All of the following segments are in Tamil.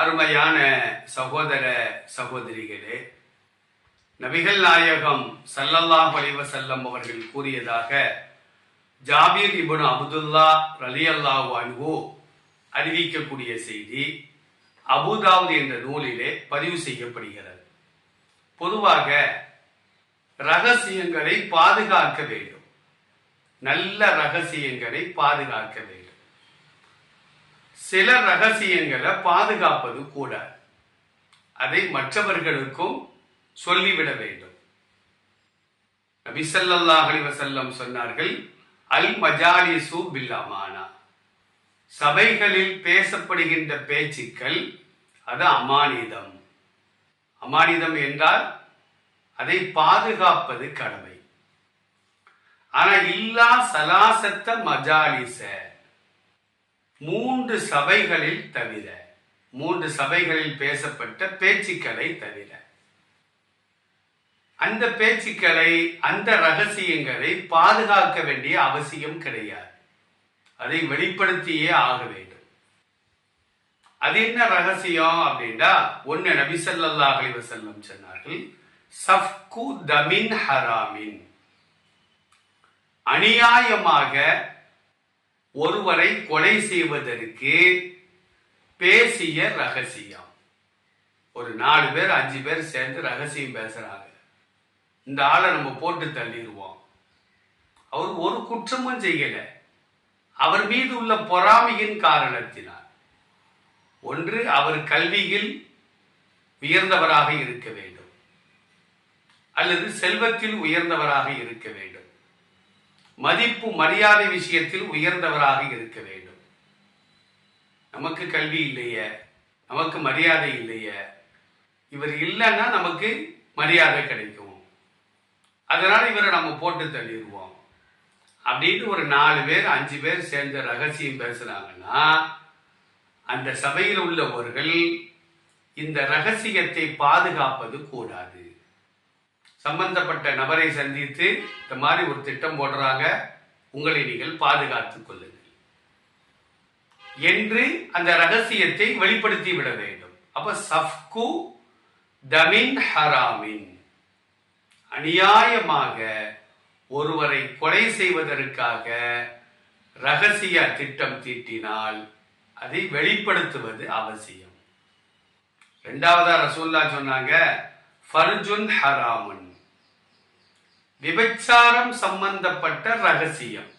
அருமையான சகோதர சகோதரிகளே நபிகள் நாயகம் சல்லல்லாஹு அலைஹி செல்லம் அவர்கள் கூறியதாக ஜாபீர் அபுதுல்லா அப்துல்லா ரலியல்லாஹு அன்ஹு அறிவிக்கக்கூடிய செய்தி அபுதாவுத் என்ற நூலிலே பதிவு செய்யப்படுகிறது. பொதுவாக ரகசியங்களை பாதுகாக்க வேண்டும். நல்ல ரகசியங்களை பாதுகாக்க வேண்டும். சில ரகசியங்களை பாதுகாப்பது கூடாது அதை மற்றவர்களுக்கும் சொல்லிவிட வேண்டும். நபிசல்லாஹ் அலைஹி சொன்னார்கள் அல் மஜாலிசு பில்லமானா சபைகளில் பேசப்படுகின்ற பேச்சுக்கள் அது அமானிதம். அமானிதம் என்றால் அதை பாதுகாப்பது கடமை. ஆனா இல்லா சலாசத்த மஜாலிச மூன்று சபைகளில் தவிர மூன்று சபைகளில் பேசப்பட்ட பேச்சுக்களை தவிர. அந்த பேச்சுக்களை அந்த ரகசியங்களை பாதுகாக்க வேண்டிய அவசியம் கிடையாது. அதை வெளிப்படுத்தியே ஆக வேண்டும். அது என்ன ரகசியம் அப்படின்னா ஒன்னு நபிசல்லாஹ் அலைஹி வஸல்லம் சொன்னார்கள் சஃப்கு தமின் ஹராமின். அநியாயமாக ஒருவரை கொலை செய்வதற்கு பேசிய ரகசியம். ஒரு நாலு பேர் அஞ்சு பேர் சேர்ந்து ரகசியம் பேசுறாங்க. இந்த ஆளை நம்ம போட்டு தள்ளிடுவோம். அவர் ஒரு குற்றமும் செய்யல. அவர் மீது உள்ள பொறாமையின் காரணத்தினால். ஒன்று அவர் கல்வியில் உயர்ந்தவராக இருக்க வேண்டும். அல்லது செல்வத்தில் உயர்ந்தவராக இருக்க வேண்டும். மதிப்பு மரியாதை விஷயத்தில் உயர்ந்தவராக இருக்க வேண்டும். நமக்கு கல்வி இல்லையே நமக்கு மரியாதை இல்லையே இவர் இல்லைன்னா நமக்கு மரியாதை கிடைக்கும். அதனால் இவரை நம்ம போட்டு தள்ளிடுவோம். அப்படின்னு ஒரு நாலு பேர் அஞ்சு பேர் சேர்ந்த ரகசியம் பேசுகிறாங்கன்னா அந்த சபையில் உள்ளவர்கள் இந்த ரகசியத்தை பாதுகாப்பது கூடாது. சம்பந்தப்பட்ட நபரை சந்தித்து இந்த மாதிரி ஒரு திட்டம் போடுறாங்க. உங்களை நீங்கள் பாதுகாத்துக் கொள்ளுங்கள். என்று அந்த ரகசியத்தை வெளிப்படுத்தி விட வேண்டும். அப்ப சஃப்கு தமின் ஹராமின். அநியாயமாக ஒருவரை கொலை செய்வதற்காக ரகசிய திட்டம் தீட்டினால் அதை வெளிப்படுத்துவது அவசியம். இரண்டாவதா ரசூல்லா சொன்னாங்க ஃபர்ஜுன் ஹராமன். விபச்சாரம் சம்பந்தப்பட்ட ரகசியம்.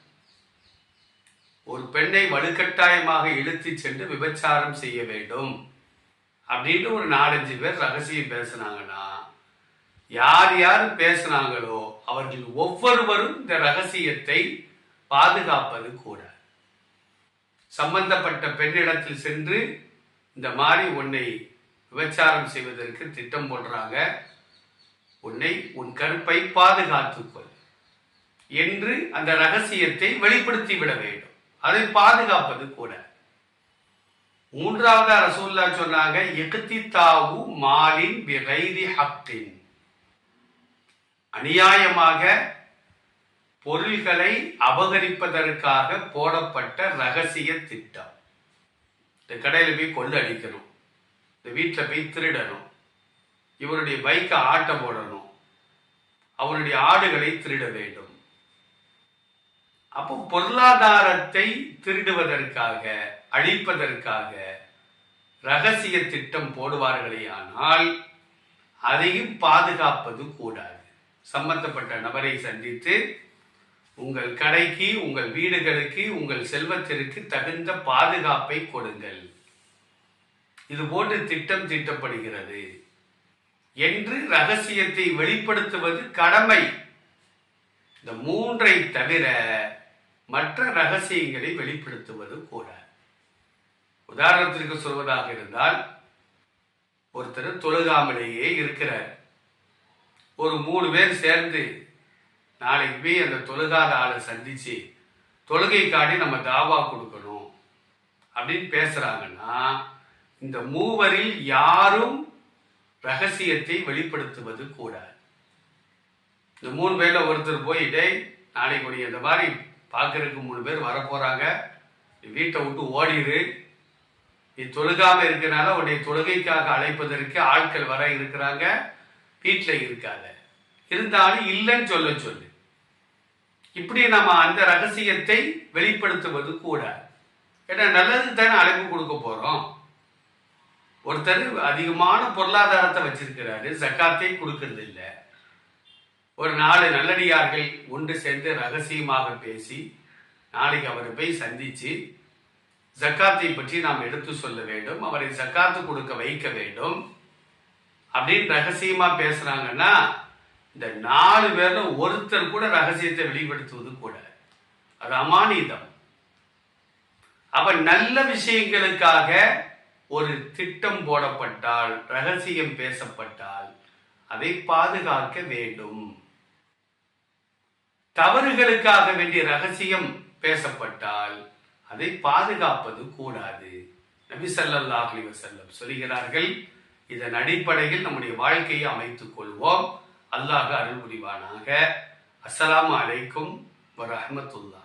ஒரு பெண்ணை வலுக்கட்டாயமாக இழுத்து சென்று விபச்சாரம் செய்ய வேண்டும். அப்படின்னு ஒரு நாலஞ்சு பேர் ரகசியம் பேசுனாங்கன்னா யார் யார் பேசுனாங்களோ அவர்கள் ஒவ்வொருவரும் இந்த ரகசியத்தை பாதுகாப்பது கூட. சம்பந்தப்பட்ட பெண்ணிடத்தில் சென்று இந்த மாதிரி உன்னை விபச்சாரம் செய்வதற்கு திட்டம் போடுறாங்க. உன்னை உன் கருப்பை பாதுகாத்துக்கொள் என்று அந்த ரகசியத்தை வெளிப்படுத்தி விட வேண்டும். அதை பாதுகாப்பது கூட. மூன்றாவது ரசூல்லா சொன்னாங்க எகுத்தி தாவு மாலின் பிகைரி ஹக்கின். அநியாயமாக பொருள்களை அபகரிப்பதற்காக போடப்பட்ட ரகசிய திட்டம். இந்த கடையில் போய் கொண்டு அடிக்கணும் இந்த வீட்டில் போய் திருடணும். இவருடைய பைக்கை ஆட்ட போடணும். அவருடைய ஆடுகளை திருட வேண்டும். அப்போ பொருளாதாரத்தை திருடுவதற்காக அழிப்பதற்காக ரகசிய திட்டம் போடுவார்களே ஆனால் அதையும் பாதுகாப்பது கூடாது. சம்பந்தப்பட்ட நபரை சந்தித்து உங்கள் கடைக்கு உங்கள் வீடுகளுக்கு உங்கள் செல்வத்திற்கு தகுந்த பாதுகாப்பை கொடுங்கள். இது போன்று திட்டம் தீட்டப்படுகிறது. என்று ரகசியத்தை வெளிப்படுத்துவது கடமை. இந்த மூன்றை தவிர மற்ற ரகசியங்களை வெளிப்படுத்துவது கூட உதாரணத்திற்கு சொல்வதாக இருந்தால் ஒருத்தர் தொழுகாமலேயே இருக்கிறார். ஒரு மூணு பேர் சேர்ந்து நாளைக்கு போய் அந்த தொழுகாத ஆளை சந்திச்சு தொழுகைக்காண்டி நம்ம தாவா கொடுக்கணும் அப்படின்னு பேசுறாங்கன்னா இந்த மூவரில் யாரும் ரகசியத்தை வெளிப்படுத்துவது கூடாது. இந்த மூணு பேர்ல ஒருத்தர் போய் நாளைக்கு நீ இந்த மாதிரி பார்க்கறதுக்கு மூணு பேர் வரப்போறாங்க. நீ வீட்டை விட்டு ஓடிடு நீ தொழுகாம இருக்கிறனால உன்னை தொழுகைக்காக அழைப்பதற்கு ஆட்கள் வர இருக்கிறாங்க. வீட்டில் இருக்காத. இருந்தாலும் இல்லைன்னு சொல்ல சொல்லு. இப்படி நம்ம அந்த ரகசியத்தை வெளிப்படுத்துவது கூடாது. ஏன்னா நல்லது தானே அழைப்பு கொடுக்க போறோம். ஒருத்தர் அதிகமான பொருளாதாரத்தை வச்சிருக்கிறாரு ஜக்காத்தை கொடுக்கறது இல்லை. ஒரு நாலு நல்லடியார்கள் ஒன்று சேர்ந்து ரகசியமாக பேசி நாளைக்கு அவரை போய் சந்தித்து ஜக்காத்தை பற்றி நாம் எடுத்து சொல்ல வேண்டும் அவரை ஜக்காத்து கொடுக்க வைக்க வேண்டும். அப்படின்னு ரகசியமா பேசுறாங்கன்னா இந்த நாலு பேர்ல ஒருத்தர் கூட ரகசியத்தை வெளிப்படுத்துவது கூட அது அமானிதம். அவன் நல்ல விஷயங்களுக்காக ஒரு திட்டம் போடப்பட்டால் ரகசியம் பேசப்பட்டால் அதை பாதுகாக்க வேண்டும். தவறுகளுக்காக வேண்டிய ரகசியம் பேசப்பட்டால் அதை பாதுகாப்பது கூடாது. நபி ஸல்லல்லாஹு செல்லம் சொல்கிறார்கள் இதன் அடிப்படையில் நம்முடைய வாழ்க்கையை அமைத்துக் கொள்வோம். அல்லாஹ் அருள் புரிவானாக. அஸ்லாம் அலைக்கும் வரமத்துல்லா